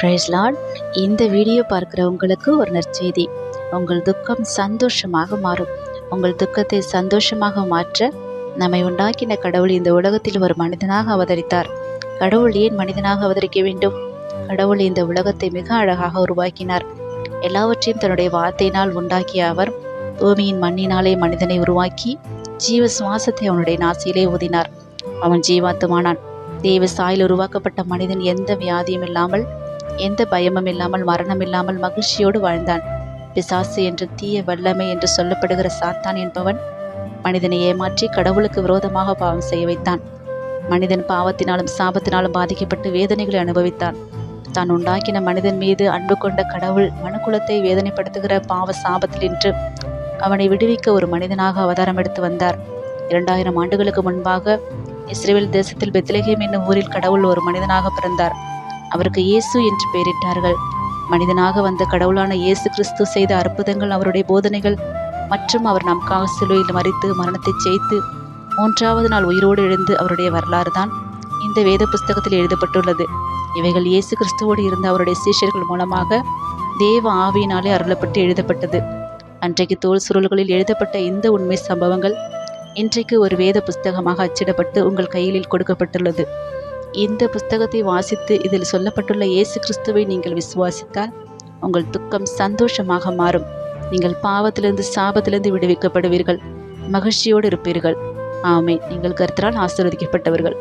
Price Lord இந்த video பார்க்குறவங்களுக்கு ஒரு நற்செய்தி. உங்கள் துக்கம் சந்தோஷமாக மாறும். உங்கள் துக்கத்தை சந்தோஷமாக மாற்ற நம்மை உண்டாக்கின கடவுள் இந்த உலகத்தில் ஒரு மனிதனாக அவதரித்தார். கடவுள் ஏன் மனிதனாக அவதரிக்க வேண்டும்? கடவுள் இந்த உலகத்தை மிக அழகாக உருவாக்கினார். எல்லாவற்றையும் தன்னுடைய வார்த்தையினால் உண்டாக்கிய அவர் பூமியின் மண்ணினாலே மனிதனை உருவாக்கி ஜீவ சுவாசத்தை அவனுடைய நாசியிலே ஊதினார். அவன் ஜீவாத்துமானான் தேவ சாயில் உருவாக்கப்பட்ட மனிதன் எந்த வியாதியும் இல்லாமல் எந்த பயமும் இல்லாமல் மரணம் இல்லாமல் மகிழ்ச்சியோடு வாழ்ந்தான். பிசாசு என்று தீய வல்லமை என்று சொல்லப்படுகிற சாத்தான் என்பவன் மனிதனை ஏமாற்றி கடவுளுக்கு விரோதமாக பாவம் செய்ய வைத்தான். மனிதன் பாவத்தினாலும் சாபத்தினாலும் பாதிக்கப்பட்டு வேதனைகளை அனுபவித்தான். தான் உண்டாக்கின மனிதன் மீது அன்பு கொண்ட கடவுள் மனுக்குலத்தை வேதனைப்படுத்துகிற பாவ சாபத்தில் நின்று அவனை விடுவிக்க ஒரு மனிதனாக அவதாரம் எடுத்து வந்தார். இரண்டாயிரம் ஆண்டுகளுக்கு முன்பாக இஸ்ரேல் தேசத்தில் பெத்லகேம் என்னும் ஊரில் கடவுள் ஒரு மனிதனாக பிறந்தார். அவருக்கு இயேசு என்று பெயரிட்டார்கள். மனிதனாக வந்த கடவுளான இயேசு கிறிஸ்து செய்த அற்புதங்கள் அவருடைய போதனைகள் மற்றும் அவர் நமக்காக சிலுவையில் மறித்து மரணத்தை செய்து மூன்றாவது நாள் உயிரோடு எழுந்து அவருடைய வரலாறு தான் இந்த வேத புஸ்தகத்தில் எழுதப்பட்டுள்ளது. இவைகள் இயேசு கிறிஸ்துவோடு இருந்த அவருடைய சீஷர்கள் மூலமாக தேவ ஆவியினாலே அருளப்பட்டு எழுதப்பட்டது. அன்றைக்கு தோல் சுருள்களில் எழுதப்பட்ட இந்த உண்மை சம்பவங்கள் இன்றைக்கு ஒரு வேத புஸ்தகமாக அச்சிடப்பட்டு உங்கள் கையில் கொடுக்கப்பட்டுள்ளது. இந்த புஸ்தகத்தை வாசித்து இதில் சொல்லப்பட்டுள்ள இயேசு கிறிஸ்துவை நீங்கள் விசுவாசித்தால் உங்கள் துக்கம் சந்தோஷமாக மாறும். நீங்கள் பாவத்திலிருந்து சாபத்திலிருந்து விடுவிக்கப்படுவீர்கள். மகிழ்ச்சியோடு இருப்பீர்கள். ஆமே நீங்கள் கருத்தரால் ஆசீர்வதிக்கப்பட்டவர்கள்.